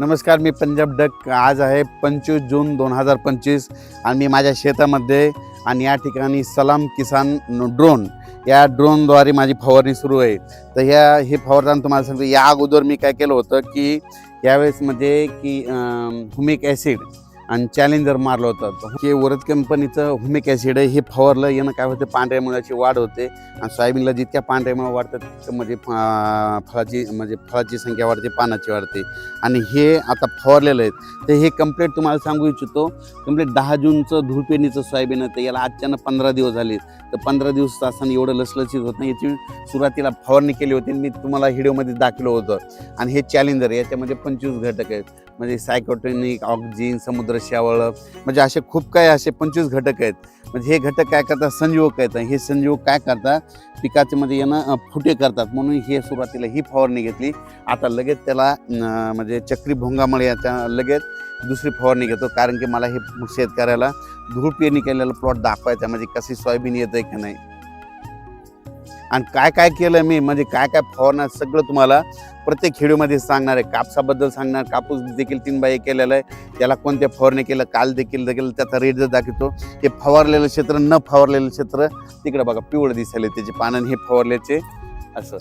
नमस्कार मी पंजाब डक. आज आहे पंचवीस जून दोन हजार पंचवीस आणि मी माझ्या शेतामध्ये आणि या ठिकाणी सलाम किसान ड्रोन. या ड्रोनद्वारे माझी फवारणी सुरू आहे. तर ह्या हे फवारताना तुम्हाला सांगतो या अगोदर मी काय केलं होतं की यावेळेस म्हणजे की हुमिक ॲसिड आणि चॅलेंजर मारलं होतं. तर हे वरद कंपनीचं हुमिक ॲसिड आहे. हे फवारलं. यानं काय होतं? पांढऱ्या मुळाची वाढ होते. आणि सोयाबीनला जितक्या पांढऱ्या मुळा वाढतात तितकं म्हणजे फळाची म्हणजे फळाची संख्या वाढते पानाची वाढते. आणि हे आता फवारलेलं आहेत. तर हे कंप्लीट तुम्हाला सांगू इच्छितो. कंप्लीट दहा जूनचं धुळपेनीचं सोयाबीन आहे तर याला आजच्यानं पंधरा दिवस झाले तर पंधरा दिवस असताना एवढं लसलसीत होत नाही. याची सुरुवातीला फवारणी केली होती. आणि मी तुम्हाला व्हिडिओमध्ये दाखवलं होतं. आणि हे चॅलेंजर याच्यामध्ये पंचवीस घटक आहेत. म्हणजे सायकोटेनिक ऑक्झिन समुद्र श्यावळ म्हणजे असे खूप काही असे पंचवीस घटक आहेत. म्हणजे हे घटक काय करतात? संजीवक आहेत. हे संजीवक काय करतात? पिकाचे मध्ये येणं फुटे करतात. म्हणून हे सुरुवातीला ही फवारणी घेतली. आता लगेच त्याला म्हणजे चक्री भोंगामुळे याच्या लगेच दुसरी फवारणी घेतो. कारण की मला हे शेतकऱ्याला धूळ पेरणी केलेला प्लॉट दाखवायचा म्हणजे कशी सोयाबीन येतंय की नाही? आणि काय काय केलं मी म्हणजे काय काय फवारणार सगळं तुम्हाला प्रत्येक खेडूमध्ये सांगणार आहे. कापसाबद्दल सांगणार कापूस देखील तीन बाई केलेला आहे. त्याला कोणत्या फवारणी केलं काल देखील देखील त्याचा रेट जर दाखवतो हे फवारलेलं क्षेत्र न फवारलेलं क्षेत्र तिकडं बघा पिवळं दिसायला त्याचे पानं हे फवारल्याचे असं.